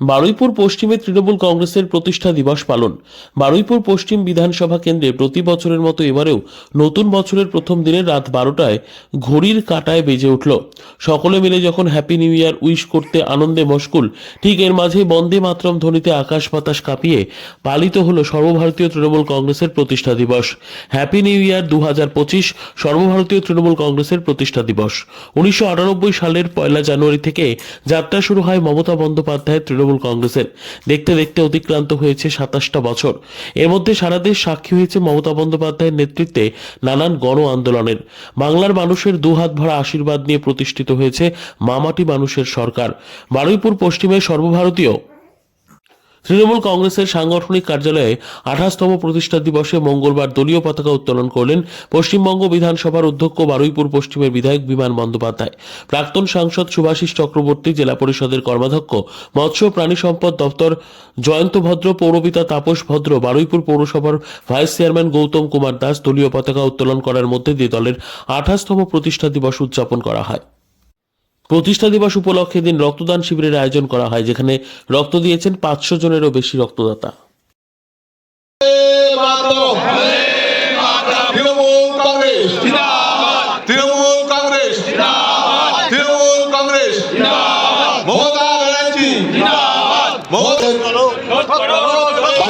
বারুইপুর পশ্চিমে তৃণমূল কংগ্রেসের প্রতিষ্ঠা দিবস পালন। বারুইপুর পশ্চিম বিধানসভা কেন্দ্রে প্রতি বছরের মতো এবারেও নতুন বছরের প্রথম দিনে রাত বারোটায় ঘড়ির কাটায় বেজে উঠল। সকলে মিলে যখন হ্যাপি নিউ ইয়ার উইশ করতে আনন্দে মশগুল, ঠিক এর মাঝে বন্দে মাতরম ধ্বনিতে আকাশ বাতাস কাঁপিয়ে পালিত হলো সর্বভারতীয় তৃণমূল কংগ্রেসের প্রতিষ্ঠা দিবস। হ্যাপি নিউ ইয়ার দু পঁচিশ সর্বভারতীয় তৃণমূল কংগ্রেসের প্রতিষ্ঠা দিবস। উনিশশো আটানব্বই সালের পয়লা জানুয়ারি থেকে যাত্রা শুরু হয় মমতা বন্দ্যোপাধ্যায়ের কংগ্রেসের। দেখতে দেখতে অতিক্রান্ত হয়েছে সাতাশটা বছর। এর মধ্যে সারা দেশ সাক্ষী হয়েছে মমতা বন্দ্যোপাধ্যায়ের নেতৃত্বে নানান গণ আন্দোলনের। বাংলার মানুষের দুহাত ভরা আশীর্বাদ নিয়ে প্রতিষ্ঠিত হয়েছে মামাটি মানুষের সরকার। বারুইপুর পশ্চিমে সর্বভারতীয় তৃণমূল কংগ্রেসের সাংগঠনিক কার্যালয়ে আঠাশতম প্রতিষ্ঠা দিবসে মঙ্গলবার দলীয় পতাকা উত্তোলন করলেন পশ্চিমবঙ্গ বিধানসভার অধ্যক্ষ বারুইপুর পশ্চিমের বিধায়ক বিমান বন্দ্যোপাধ্যায়। প্রাক্তন সাংসদ সুভাষিস চক্রবর্তী জেলা পরিষদের কর্মাধ্যক্ষ, মৎস্য প্রাণী সম্পদ দপ্তর জয়ন্ত ভদ্র, পৌরপিতা তাপস ভদ্র, বারুইপুর পৌরসভার ভাইস চেয়ারম্যান গৌতম কুমার দাস দলীয় পতাকা উত্তোলন করার মধ্যে দিয়ে দলের আঠাশতম প্রতিষ্ঠা দিবস উদযাপন করা হয়। প্রতিষ্ঠা দিবস উপলক্ষে দিন রক্তদান শিবিরের আয়োজন করা হয়, যেখানে রক্ত দিয়েছেন পাঁচশো জনেরও বেশি রক্তদাতা। মমতা ব্যানার্জি মমতা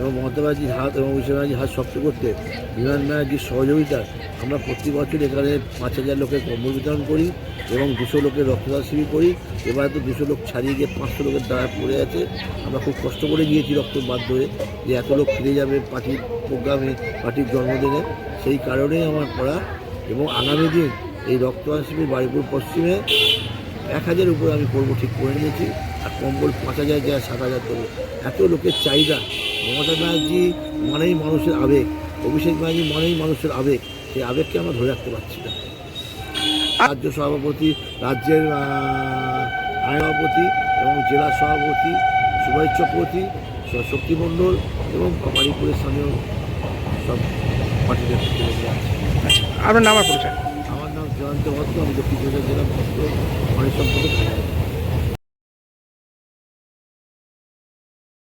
এবং মমতা ব্যানার্জির হাত এবং অভিষেক ব্যানার্জির হাত শক্ত করতে বিমান ব্যানার্জির সহযোগিতা আমরা প্রতি বছর এখানে পাঁচ হাজার লোকের কম্বল বিতরণ করি এবং দুশো লোকের রক্তদান শিবির করি। এবার তো দুশো লোক ছাড়িয়ে গিয়ে পাঁচশো লোকের দ্বারা পড়ে আছে। আমরা খুব কষ্ট করে গিয়েছি রক্ত বাধ্য হয়ে যে এত লোক ফিরে যাবে পার্টির প্রোগ্রামে, পার্টির জন্মদিনে। সেই কারণেই আমার করা এবং আগামী দিন এই রক্তদান শিবির বাড়িপুর পশ্চিমে এক হাজারের উপরে আমি করব ঠিক করে নিয়েছি। আর কম্বল পাঁচ হাজার যায় সাত হাজার দেবো এত লোকের চাহিদা মমতা ব্যানার্জি মানেই মানুষের আবেগ অভিষেক ব্যানার্জি মানেই মানুষের আবেগ। সেই আবেগকে আমরা ধরে রাখতে পারছি না। রাজ্য সভাপতি রাজ্যের সভাপতি এবং জেলা সভাপতি সুভাষ চক্রবর্তী শক্তি মণ্ডল এবং বাড়িপুরের স্থানীয় সব পার্টিদের আছে। আপনার নাম পরিচয়? আমার নাম জয়ন্ত ভদ্র আমি দক্ষিণ জেলা ভদ্র মানব সম্পদের